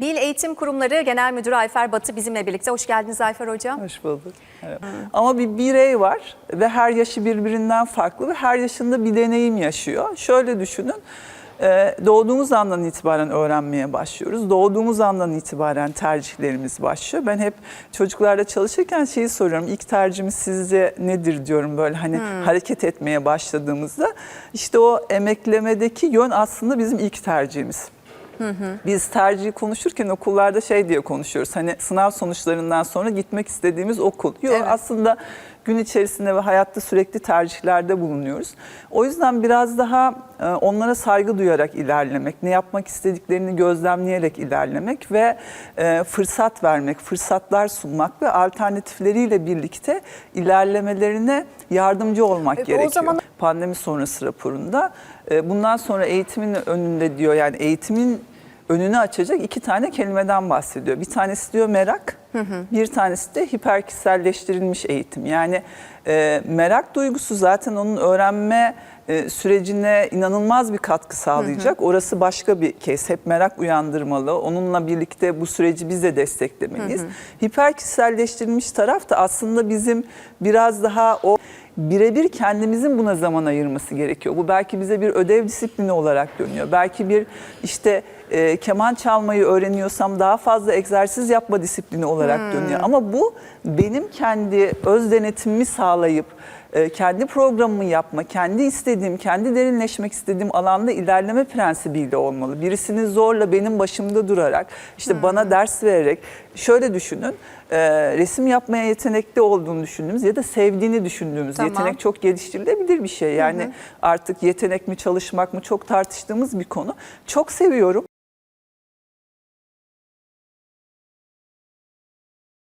Bil Eğitim Kurumları Genel Müdürü Ayfer Batı bizimle birlikte. Hoş geldiniz Ayfer Hocam. Hoş bulduk. Evet. Ama bir birey var ve her yaşı birbirinden farklı ve her yaşında bir deneyim yaşıyor. Şöyle düşünün. e, Doğduğumuz andan itibaren öğrenmeye başlıyoruz. Doğduğumuz andan itibaren tercihlerimiz başlıyor. Ben hep çocuklarla çalışırken şeyi soruyorum. İlk tercihimiz sizce nedir diyorum böyle hani hareket etmeye başladığımızda. İşte o emeklemedeki yön aslında bizim ilk tercihimiz. Biz tercihi konuşurken okullarda şey diye konuşuyoruz. Hani sınav sonuçlarından sonra gitmek istediğimiz okul. Yok Evet. aslında gün içerisinde ve hayatta sürekli tercihlerde bulunuyoruz. O yüzden biraz daha e, onlara saygı duyarak ilerlemek, ne yapmak istediklerini gözlemleyerek ilerlemek ve e, fırsat vermek, fırsatlar sunmak ve alternatifleriyle birlikte ilerlemelerine yardımcı olmak Peki, o gerekiyor zaman- pandemi sonrası raporunda e, bundan sonra eğitimin önünde diyor yani eğitimin önünü açacak iki tane kelimeden bahsediyor. Bir tanesi diyor merak, bir tanesi de hiperkişiselleştirilmiş eğitim. Yani e, merak duygusu zaten onun öğrenme e, sürecine inanılmaz bir katkı sağlayacak. Orası başka bir kes. Hep merak uyandırmalı. Onunla birlikte bu süreci biz de desteklemeliyiz. Hiperkişiselleştirilmiş taraf da aslında bizim biraz daha o birebir kendimizin buna zaman ayırması gerekiyor. Bu belki bize bir ödev disiplini olarak dönüyor. Belki bir işte e, keman çalmayı öğreniyorsam daha fazla egzersiz yapma disiplini olarak dönüyor. Ama bu benim kendi öz denetimimi sağlayıp e, kendi programımı yapma, kendi istediğim, kendi derinleşmek istediğim alanda ilerleme prensibiyle olmalı. Birisini zorla benim başımda durarak, işte bana ders vererek, şöyle düşünün, e, resim yapmaya yetenekli olduğunu düşündüğümüz ya da sevdiğini düşündüğümüz, Tamam. yetenek çok geliştirilebilir bir şey. Yani artık yetenek mi çalışmak mı çok tartıştığımız bir konu. Çok seviyorum